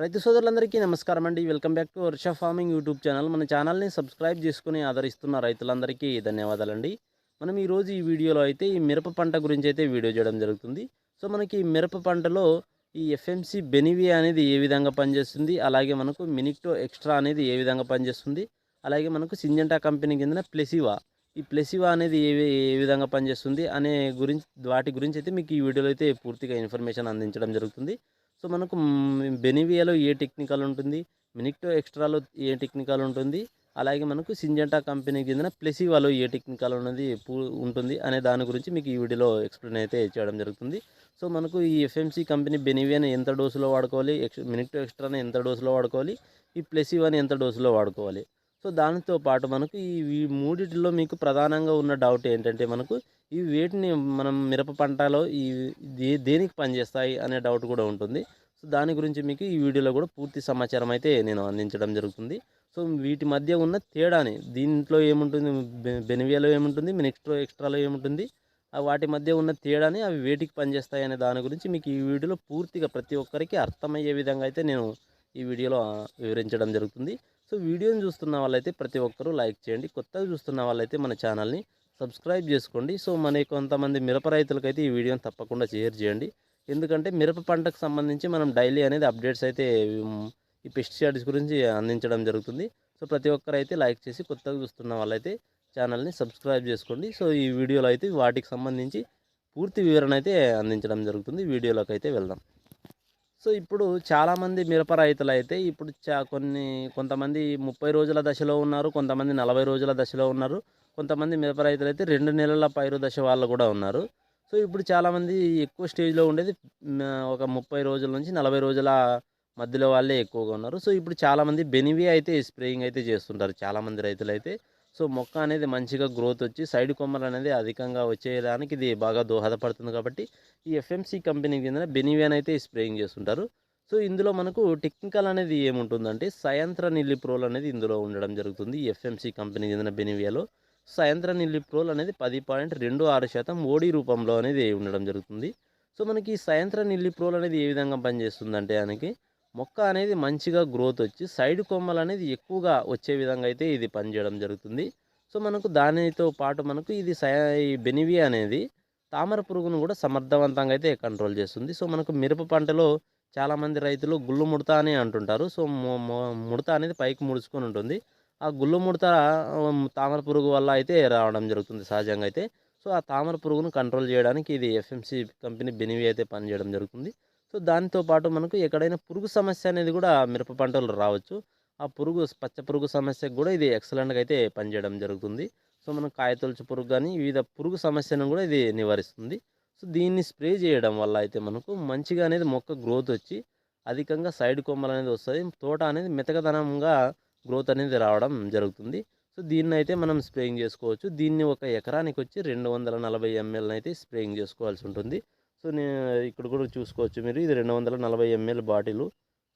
రైతు సోదరులందరికీ నమస్కారం అండి. Welcome back to Varsha farming YouTube channel. మన ఛానల్ని సబ్స్క్రైబ్ చేసుకుని ఆదరిస్తున్న రైతులందరికీ ధన్యవాదాలండి. మనం ఈరోజు ఈ వీడియోలో అయితే ఈ మిరప పంట గురించి అయితే వీడియో చేయడం జరుగుతుంది. సో మనకి ఈ మిరప పంటలో ఈ ఎఫ్ఎంసి బెనివియా అనేది ఏ విధంగా పనిచేస్తుంది? అలాగే మనకు మినిక్టో ఎక్స్ట్రా అనేది ఏ విధంగా పనిచేస్తుంది? అలాగే మనకు సింజంటా కంపెనీ కింద ప్లెసివా. ఈ ప్లెసివా అనేది ఏ ఏ విధంగా పనిచేస్తుంది? అనే గురించి వాటి గురించి అయితే మీకు ఈ వీడియోలో అయితే పూర్తిగా ఇన్ఫర్మేషన్ అందించడం జరుగుతుంది. సో మనకు బెనివియాలో ఏ టెక్నికల్ ఉంటుంది? మినిక్టో ఎక్స్ట్రాలో ఏ టెక్నికల్ ఉంటుంది? అలాగే మనకు సింజంటా కంపెనీకి చెందిన ప్లెసివాలో ఏ టెక్నికల్ ఉన్నది ఉంటుంది అనే దాని గురించి మీకు ఈ వీడియోలో ఎక్స్ప్లెయిన్ అయితే చేయడం జరుగుతుంది. సో మనకు ఈ ఎఫ్ఎంసి కంపెనీ బెనివియాని ఎంత డోసులో వాడుకోవాలి? ఎక్స్ మినిక్టో ఎక్స్ట్రాని ఎంత డోసులో వాడుకోవాలి? ఈ ప్లెసివాని ఎంత డోసులో వాడుకోవాలి? సో దానితో పాటు మనకు ఈ ఈ మూడిటిలో మీకు ప్రధానంగా ఉన్న డౌట్ ఏంటంటే మనకు ఈ వేటిని మనం మిరప పంటలో ఈ దే- దేనికి పనిచేస్తాయి అనే డౌట్ కూడా ఉంటుంది. సో దాని గురించి మీకు ఈ వీడియోలో కూడా పూర్తి సమాచారం అయితే నేను అందించడం జరుగుతుంది. సో వీటి మధ్య ఉన్న తేడాని దీంట్లో ఏముంటుంది? బె- బెనివియాలో ఏముంటుంది? నెక్స్ట్ ఎక్స్ట్రాలో ఏముంటుంది? వాటి మధ్య ఉన్న తేడాని అవి వేటికి పనిచేస్తాయి అనే దాని గురించి మీకు ఈ వీడియోలో పూర్తిగా ప్రతి ఒక్కరికి అర్థమయ్యే విధంగా అయితే నేను ఈ వీడియోలో వివరించడం జరుగుతుంది. సో వీడియోని చూస్తున్న వాళ్ళైతే ప్రతి ఒక్కరూ లైక్ చేయండి. కొత్తగా చూస్తున్న వాళ్ళైతే మన ఛానల్ని సబ్స్క్రైబ్ చేసుకోండి. సో మన కొంతమంది మిరప రైతులకైతే ఈ వీడియోని తప్పకుండా షేర్ చేయండి. ఎందుకంటే మిరప పంటకు సంబంధించి మనం డైలీ అనేది అప్డేట్స్ అయితే ఈ పెస్టిసైడ్స్ గురించి అందించడం జరుగుతుంది. సో ప్రతి ఒక్కరు అయితే లైక్ చేసి కొత్తగా చూస్తున్న వాళ్ళైతే ఛానల్ని సబ్స్క్రైబ్ చేసుకోండి. సో ఈ వీడియోలో అయితే వాటికి సంబంధించి పూర్తి వివరణ అయితే అందించడం జరుగుతుంది. వీడియోలోకి అయితే వెళ్దాం. సో ఇప్పుడు చాలామంది మిరప రైతులు అయితే ఇప్పుడు చా కొన్ని కొంతమంది ముప్పై రోజుల దశలో ఉన్నారు కొంతమంది నలభై రోజుల దశలో ఉన్నారు కొంతమంది మిరప రైతులు అయితే రెండు నెలల పైరు దశ వాళ్ళు కూడా ఉన్నారు. సో ఇప్పుడు చాలామంది ఎక్కువ స్టేజ్లో ఉండేది ఒక ముప్పై రోజుల నుంచి నలభై రోజుల మధ్యలో వాళ్ళే ఎక్కువగా ఉన్నారు. సో ఇప్పుడు చాలామంది బెనివి అయితే స్ప్రేయింగ్ అయితే చేస్తుంటారు చాలామంది రైతులు అయితే సో మొక్క అనేది మంచిగా గ్రోత్ వచ్చి సైడ్ కొమ్మలు అనేది అధికంగా వచ్చేదానికి ఇది బాగా దోహదపడుతుంది కాబట్టి ఈ ఎఫ్ఎంసి కంపెనీ కింద బెనివియాన్ అయితే స్ప్రేయింగ్ చేస్తుంటారు. సో ఇందులో మనకు టెక్నికల్ అనేది ఏముంటుందంటే సయంత్ర నిల్లిప్రోల్ అనేది ఇందులో ఉండడం జరుగుతుంది ఈ ఎఫ్ఎంసి కంపెనీ చెందిన బెనివియాలో. సాయంత్రం నిల్లిప్రోల్ అనేది పది పాయింట్ రెండు ఆరు శాతం ఓడి రూపంలో అనేది ఉండడం జరుగుతుంది. సో మనకి సాయంత్రం సయంత్ర నిల్లిప్రోల్ అనేది ఏ విధంగా పనిచేస్తుందంటే దానికి మొక్క అనేది మంచిగా గ్రోత్ వచ్చి సైడ్ కొమ్మలు అనేది ఎక్కువగా వచ్చే విధంగా అయితే ఇది పనిచేయడం జరుగుతుంది. సో మనకు దానితో పాటు మనకు ఇది సయ బెనివి అనేది తామర పురుగును కూడా సమర్థవంతంగా అయితే కంట్రోల్ చేస్తుంది. సో మనకు మిరప పంటలో చాలామంది రైతులు గుళ్ళు ముడత అని అంటుంటారు. సో ముడత అనేది పైకి ముడుచుకొని ఉంటుంది. ఆ గుళ్ళు ముడత తామర పురుగు వల్ల అయితే రావడం జరుగుతుంది సహజంగా అయితే. సో ఆ తామర పురుగును కంట్రోల్ చేయడానికి ఇది ఎఫ్ఎంసి కంపెనీ బెనివి అయితే పనిచేయడం జరుగుతుంది. సో దానితో పాటు మనకు ఎక్కడైనా పురుగు సమస్య అనేది కూడా మిరప పంటలు రావచ్చు. ఆ పురుగు పచ్చ పురుగు సమస్యకు కూడా ఇది ఎక్సలెంట్గా అయితే పనిచేయడం జరుగుతుంది. సో మనం కాయతొలుచు పురుగు కానీ వివిధ పురుగు సమస్యను కూడా ఇది నివారిస్తుంది. సో దీన్ని స్ప్రే చేయడం వల్ల అయితే మనకు మంచిగా అనేది మొక్క గ్రోత్ వచ్చి అధికంగా సైడ్ కొమ్మలు అనేది వస్తుంది తోట అనేది మెతకదనంగా గ్రోత్ అనేది రావడం జరుగుతుంది. సో దీన్ని అయితే మనం స్ప్రేయింగ్ చేసుకోవచ్చు. దీన్ని ఒక ఎకరానికి వచ్చి రెండు వందల నలభై ఎంఎల్ని అయితే స్ప్రేయింగ్ చేసుకోవాల్సి ఉంటుంది. సో నేను ఇక్కడ కూడా చూసుకోవచ్చు మీరు. ఇది రెండు వందల నలభై ఎంఎల్ బాటిల్.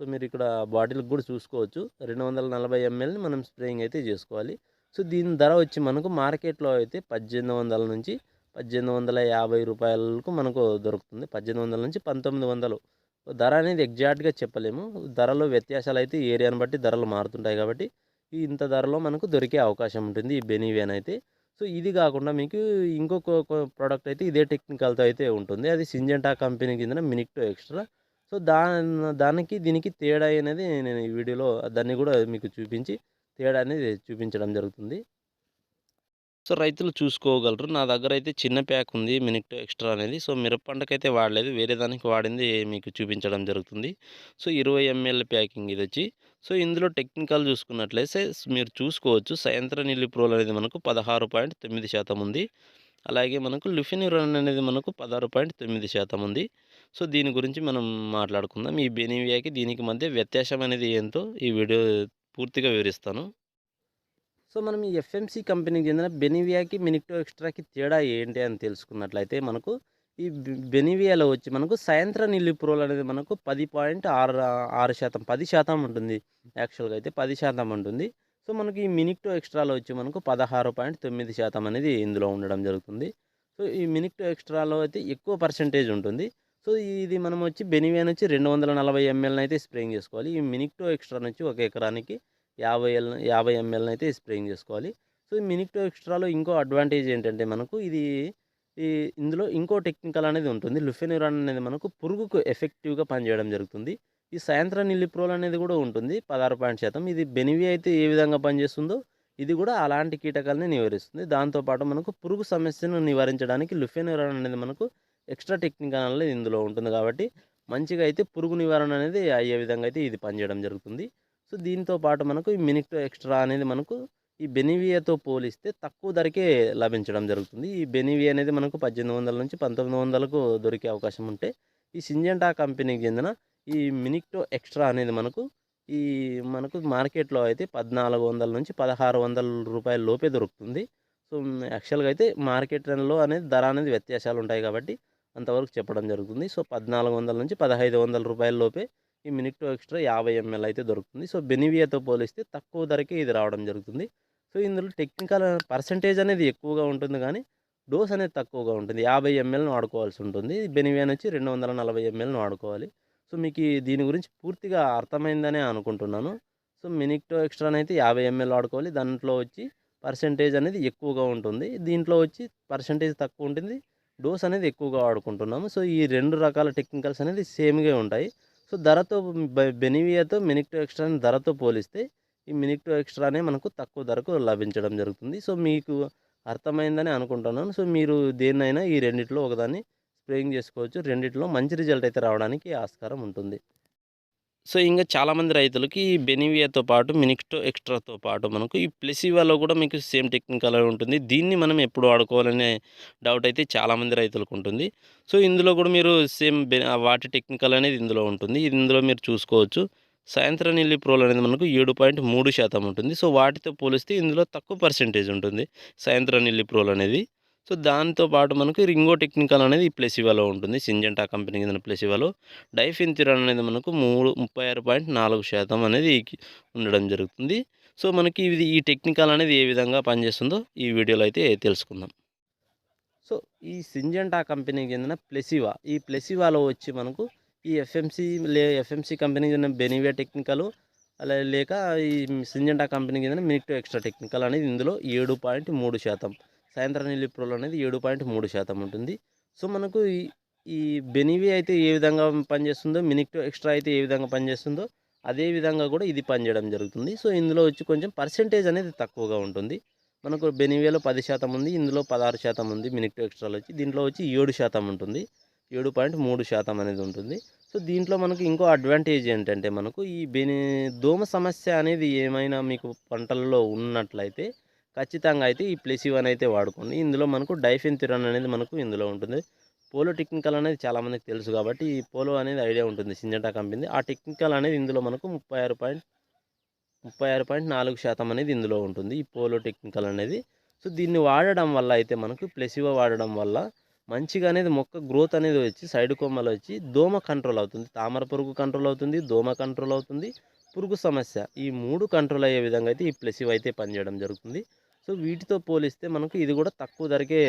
సో మీరు ఇక్కడ బాటిల్కి కూడా చూసుకోవచ్చు. రెండు వందల నలభై ఎంఎల్ని మనం స్ప్రేయింగ్ అయితే చేసుకోవాలి. సో దీని ధర వచ్చి మనకు మార్కెట్లో అయితే పద్దెనిమిది వందల నుంచి పద్దెనిమిది వందల యాభై రూపాయలకు మనకు దొరుకుతుంది. పద్దెనిమిది వందల నుంచి పంతొమ్మిది వందలు ధర అనేది ఎగ్జాక్ట్గా చెప్పలేము. ధరలో వ్యత్యాసాలు అయితే ఏరియాని బట్టి ధరలు మారుతుంటాయి కాబట్టి ఇంత ధరలో మనకు దొరికే అవకాశం ఉంటుంది ఈ బెనీవేన్ అయితే. సో ఇది కాకుండా మీకు ఇంకొక ప్రోడక్ట్ అయితే ఇదే టెక్నికల్తో అయితే ఉంటుంది. అది సింజెంటా కంపెనీ కింద మినిక్టో ఎక్స్ట్రా సో దా దానికి దీనికి తేడా అనేది నేను ఈ వీడియోలో దాన్ని కూడా మీకు చూపించి తేడా అనేది చూపించడం జరుగుతుంది. సో రైతులు చూసుకోగలరు. నా దగ్గర అయితే చిన్న ప్యాక్ ఉంది. మినిక్టో ఎక్స్ట్రా అనేది. సో మిరప పంటకైతే వాడలేదు. వేరే దానికి వాడింది మీకు చూపించడం జరుగుతుంది. సో ఇరవై ఎంఎల్ ప్యాకింగ్ ఇది వచ్చి సో ఇందులో టెక్నికల్ చూసుకున్నట్లయితే మీరు చూసుకోవచ్చు. సాయంత్రం నీళ్ళు ప్రోల్ అనేది మనకు పదహారు పాయింట్ తొమ్మిది శాతం ఉంది. అలాగే మనకు లిఫినిరన్ అనేది మనకు పదహారు పాయింట్ తొమ్మిది శాతం ఉంది. సో దీని గురించి మనం మాట్లాడుకుందాం. ఈ బెనివియాకి దీనికి మధ్య వ్యత్యాసం అనేది ఏంటో ఈ వీడియో పూర్తిగా వివరిస్తాను. సో మనం ఈ ఎఫ్ఎంసి కంపెనీకి చెందిన బెనివియాకి మినిక్టో ఎక్స్ట్రాకి తేడా ఏంటి అని తెలుసుకున్నట్లయితే మనకు ఈ బెనివియాలో వచ్చి మనకు సాయంత్రం నీళ్ళు అనేది మనకు పది పాయింట్ ఆరు ఆరు శాతం పది శాతం ఉంటుంది. యాక్చువల్గా అయితే పది శాతం ఉంటుంది. సో మనకి ఈ మినిక్టో ఎక్స్ట్రాలో వచ్చి మనకు పదహారు పాయింట్ తొమ్మిది శాతం అనేది ఇందులో ఉండడం జరుగుతుంది. సో ఈ మినిక్టో ఎక్స్ట్రాలో అయితే ఎక్కువ పర్సంటేజ్ ఉంటుంది. సో ఇది మనం వచ్చి బెనివియా నుంచి రెండు వందల నలభై ఎంఎల్ని అయితే స్ప్రేయింగ్ చేసుకోవాలి. ఈ మినిక్టో ఎక్స్ట్రా నుంచి ఒక ఎకరానికి యాభై ఎల్ యాభై ఎంఎల్ని అయితే స్ప్రేయింగ్ చేసుకోవాలి. సో ఈ మినిక్టో ఎక్స్ట్రాలో ఇంకో అడ్వాంటేజ్ ఏంటంటే మనకు ఇది ఈ ఇందులో ఇంకో టెక్నికల్ అనేది ఉంటుంది. లుఫెనిరాన్ అనేది మనకు పురుగుకు ఎఫెక్టివ్గా పనిచేయడం జరుగుతుంది. ఈ సాయంత్రం నిల్లిప్రోల్ అనేది కూడా ఉంటుంది పదహారు పాయింట్ శాతం. ఇది బెనివి అయితే ఏ విధంగా పనిచేస్తుందో ఇది కూడా అలాంటి కీటకాలని నివారిస్తుంది. దాంతోపాటు మనకు పురుగు సమస్యను నివారించడానికి లుఫెనిరాన్ అనేది మనకు ఎక్స్ట్రా టెక్నికల్ అనేది ఇందులో ఉంటుంది. కాబట్టి మంచిగా అయితే పురుగు నివారణ అనేది అయ్యే విధంగా అయితే ఇది పనిచేయడం జరుగుతుంది. సో దీంతో పాటు మనకు ఈ మినిక్టో ఎక్స్ట్రా అనేది మనకు ఈ బెనివియాతో పోలిస్తే తక్కువ ధరకే లభించడం జరుగుతుంది. ఈ బెనివియా అనేది మనకు పద్దెనిమిది వందల నుంచి పంతొమ్మిది వందలకు దొరికే అవకాశం ఉంటే ఈ సింజెంటా కంపెనీకి చెందిన ఈ మినిక్టో ఎక్స్ట్రా అనేది మనకు ఈ మనకు మార్కెట్లో అయితే పద్నాలుగు వందల నుంచి పదహారు వందల రూపాయల లోపే దొరుకుతుంది. సో యాక్చువల్గా అయితే మార్కెట్లో అనేది ధర అనేది వ్యత్యాసాలు ఉంటాయి కాబట్టి అంతవరకు చెప్పడం జరుగుతుంది. సో పద్నాలుగు వందల నుంచి పదహైదు వందల రూపాయల లోపే ఈ మినిక్టో ఎక్స్ట్రా యాభై ఎంఎల్ అయితే దొరుకుతుంది. సో బెనివియాతో పోలిస్తే తక్కువ ధరకే ఇది రావడం జరుగుతుంది. సో ఇందులో టెక్నికల్ పర్సంటేజ్ అనేది ఎక్కువగా ఉంటుంది కానీ డోస్ అనేది తక్కువగా ఉంటుంది. యాభై ఎంఎల్ను వాడుకోవాల్సి ఉంటుంది. బెనివియాన్ వచ్చి రెండు వందల నలభై ఎంఎల్ను వాడుకోవాలి. సో మీకు దీని గురించి పూర్తిగా అర్థమైందనే అనుకుంటున్నాను. సో మినిక్టో ఎక్స్ట్రా అయితే యాభై ఎంఎల్ వాడుకోవాలి. దాంట్లో వచ్చి పర్సంటేజ్ అనేది ఎక్కువగా ఉంటుంది. దీంట్లో వచ్చి పర్సంటేజ్ తక్కువ ఉంటుంది. డోస్ అనేది ఎక్కువగా వాడుకుంటున్నాము. సో ఈ రెండు రకాల టెక్నికల్స్ అనేది సేమ్గా ఉంటాయి. సో ధరతో బె- బెనివియాతో మినిక్టో ఎక్స్ట్రాని ధరతో పోలిస్తే ఈ మినిక్టో ఎక్స్ట్రానే మనకు తక్కువ ధరకు లభించడం జరుగుతుంది. సో మీకు అర్థమైందని అనుకుంటున్నాను. సో మీరు దేన్నైనా ఈ రెండిట్లో ఒకదాన్ని స్ప్రేయింగ్ చేసుకోవచ్చు. రెండిట్లో మంచి రిజల్ట్ అయితే రావడానికి ఆస్కారం ఉంటుంది. సో ఇంకా చాలామంది రైతులకి ఈ బెనివియాతో పాటు మినిక్టో ఎక్స్ట్రాతో పాటు మనకు ఈ ప్లెసివాలో కూడా మీకు సేమ్ టెక్నికల్ ఉంటుంది. దీన్ని మనం ఎప్పుడు వాడుకోవాలనే డౌట్ అయితే చాలామంది రైతులకు ఉంటుంది. సో ఇందులో కూడా మీరు సేమ్ బె వాటి టెక్నికల్ అనేది ఇందులో ఉంటుంది. ఇది ఇందులో మీరు చూసుకోవచ్చు. సాయంత్రం నీళ్ళి ప్రోల్ అనేది మనకు ఏడు పాయింట్ మూడు శాతం ఉంటుంది. సో వాటితో పోలిస్తే ఇందులో తక్కువ పర్సెంటేజ్ ఉంటుంది. సాయంత్రం నీళ్ళి ప్రోల్ అనేది. సో దాంతో పాటు మనకు రింగో టెక్నికల్ అనేది ఈ ప్లెసివాలో ఉంటుంది. సింజెంటా కంపెనీ కింద ప్లెసివాలో. డైఫిన్థిరాన్ అనేది మనకు మూడు ముప్పై ఆరు పాయింట్ నాలుగు శాతం అనేది ఉండడం జరుగుతుంది. సో మనకి ఇది ఈ టెక్నికల్ అనేది ఏ విధంగా పనిచేస్తుందో ఈ వీడియోలో అయితే తెలుసుకుందాం. సో ఈ సింజెంటా కంపెనీకి చెందిన ప్లెసివా ఈ ప్లెసివాలో వచ్చి మనకు ఈ ఎఫ్ఎంసి లే ఎఫ్ఎంసి కంపెనీకి చెందిన బెనివియా టెక్నికల్ అలా లేక ఈ సింజెంటా కంపెనీకి చెందిన మినిట్ ఎక్స్ట్రా టెక్నికల్ అనేది ఇందులో ఏడు పాయింట్ మూడు శాతం సాయంత్రం నీళ్ళు ప్రోల్ అనేది ఏడు పాయింట్ మూడు శాతం ఉంటుంది. సో మనకు ఈ ఈ బెనివి అయితే ఏ విధంగా పనిచేస్తుందో మినిక్టో ఎక్స్ట్రా అయితే ఏ విధంగా పనిచేస్తుందో అదే విధంగా కూడా ఇది పనిచేయడం జరుగుతుంది. సో ఇందులో వచ్చి కొంచెం పర్సెంటేజ్ అనేది తక్కువగా ఉంటుంది. మనకు బెనివేలో పది శాతం ఉంది ఇందులో పదహారు శాతం ఉంది మినిక్టో ఎక్స్ట్రాలో వచ్చి దీంట్లో వచ్చి ఏడు శాతం ఉంటుంది. ఏడు పాయింట్ మూడు శాతం అనేది ఉంటుంది. సో దీంట్లో మనకు ఇంకో అడ్వాంటేజ్ ఏంటంటే మనకు ఈ బెని దోమ సమస్య అనేది ఏమైనా మీకు పంటల్లో ఉన్నట్లయితే ఖచ్చితంగా అయితే ఈ ప్లెసివన్ అయితే వాడుకోండి. ఇందులో మనకు డైఫెన్థిరాన్ అనేది మనకు ఇందులో ఉంటుంది. పోలో టెక్నికల్ అనేది చాలామందికి తెలుసు కాబట్టి ఈ పోలో అనేది ఐడియా ఉంటుంది సింజటా కంపెనీ ఆ టెక్నికల్ అనేది ఇందులో మనకు ముప్పై ఆరు పాయింట్ ముప్పై ఆరు పాయింట్ నాలుగు శాతం అనేది ఇందులో ఉంటుంది ఈ పోలో టెక్నికల్ అనేది. సో దీన్ని వాడడం వల్ల అయితే మనకు ప్లెసివో వాడడం వల్ల మంచిగా అనేది మొక్క గ్రోత్ అనేది వచ్చి సైడ్ కొమ్మలు వచ్చి దోమ కంట్రోల్ అవుతుంది. తామర పురుగు కంట్రోల్ అవుతుంది దోమ కంట్రోల్ అవుతుంది. పురుగు సమస్య ఈ మూడు కంట్రోల్ అయ్యే విధంగా అయితే ఈ ప్లెసివ్ అయితే పనిచేయడం జరుగుతుంది. సో వీటితో పోలిస్తే మనకు ఇది కూడా తక్కువ ధరకే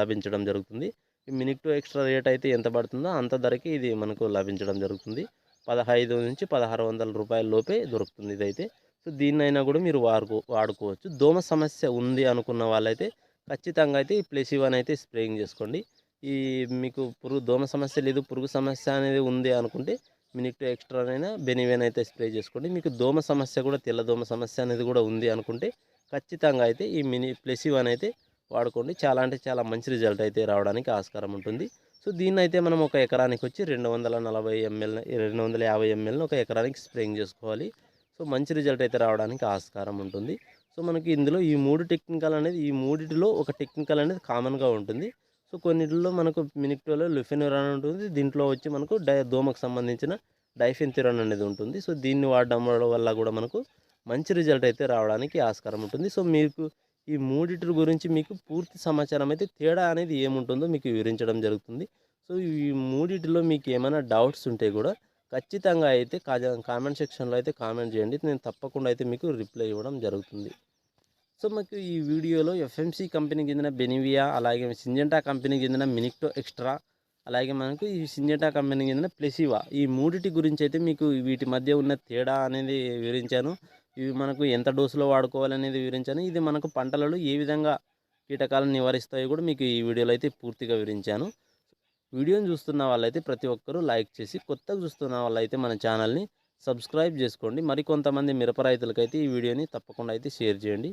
లభించడం జరుగుతుంది. ఈ ఎక్స్ట్రా రేట్ అయితే ఎంత పడుతుందో అంత ధరకే ఇది మనకు లభించడం జరుగుతుంది. పదహైదు నుంచి పదహారు వందల రూపాయల లోపే దొరుకుతుంది ఇదైతే. సో దీన్నైనా కూడా మీరు వాడుకో వాడుకోవచ్చు. దోమ సమస్య ఉంది అనుకున్న వాళ్ళైతే ఖచ్చితంగా అయితే ఈ ప్లెసివన్ అయితే స్ప్రేయింగ్ చేసుకోండి. ఈ మీకు పురుగు దోమ సమస్య లేదు పురుగు సమస్య అనేది ఉంది అనుకుంటే మినిక్టో ఎక్స్ట్రానైనా బెనివెన్ అయితే స్ప్రే చేసుకోండి. మీకు దోమ సమస్య కూడా తెల్ల దోమ సమస్య అనేది కూడా ఉంది అనుకుంటే ఖచ్చితంగా అయితే ఈ మినీ ప్లెసివన్ అయితే వాడుకోండి. చాలా అంటే చాలా మంచి రిజల్ట్ అయితే రావడానికి ఆస్కారం ఉంటుంది. సో దీన్ని అయితే మనం ఒక ఎకరానికి వచ్చి రెండు వందల నలభై ఎంఎల్ రెండు వందల యాభై ఎంఎల్ని ఒక ఎకరానికి స్ప్రేయింగ్ చేసుకోవాలి. సో మంచి రిజల్ట్ అయితే రావడానికి ఆస్కారం ఉంటుంది. సో మనకి ఇందులో ఈ మూడు టెక్నికల్ అనేది ఈ మూడిటిలో ఒక టెక్నికల్ అనేది కామన్గా ఉంటుంది. సో కొన్నిటిలో మనకు మినిక్టోలో లుఫెనురాన్ ఉంటుంది. దీంట్లో వచ్చి మనకు డై దోమకు సంబంధించిన డైఫెన్థిరాన్ అనేది ఉంటుంది. సో దీన్ని వాడడం వల్ల కూడా మనకు మంచి రిజల్ట్ అయితే రావడానికి ఆస్కారం ఉంటుంది. సో మీకు ఈ మూడిటి గురించి మీకు పూర్తి సమాచారం అయితే తేడా అనేది ఏముంటుందో మీకు వివరించడం జరుగుతుంది. సో ఈ మూడిటిలో మీకు ఏమైనా డౌట్స్ ఉంటే కూడా ఖచ్చితంగా అయితే కామెంట్ సెక్షన్లో అయితే కామెంట్ చేయండి. నేను తప్పకుండా అయితే మీకు రిప్లై ఇవ్వడం జరుగుతుంది. సో మాకు ఈ వీడియోలో ఎఫ్ఎంసి కంపెనీకి చెందిన బెనివియా అలాగే సింజెంటా కంపెనీకి చెందిన మినిక్టో ఎక్స్ట్రా అలాగే మనకు ఈ సింజటా కంపెనీకి చెందిన ప్లెసివా. ఈ మూడిటి గురించి అయితే మీకు వీటి మధ్య ఉన్న తేడా అనేది వివరించాను. ఇవి మనకు ఎంత డోసులో వాడుకోవాలనేది వివరించాను. ఇది మనకు పంటలలో ఏ విధంగా కీటకాలను నివారిస్తాయో కూడా మీకు ఈ వీడియోలో అయితే పూర్తిగా వివరించాను. వీడియోని చూస్తున్న వాళ్ళైతే ప్రతి ఒక్కరూ లైక్ చేసి కొత్తగా చూస్తున్న వాళ్ళైతే మన ఛానల్ని సబ్స్క్రైబ్ చేసుకోండి. మరి కొంతమంది మిరప రైతులకైతే ఈ వీడియోని తప్పకుండా అయితే షేర్ చేయండి.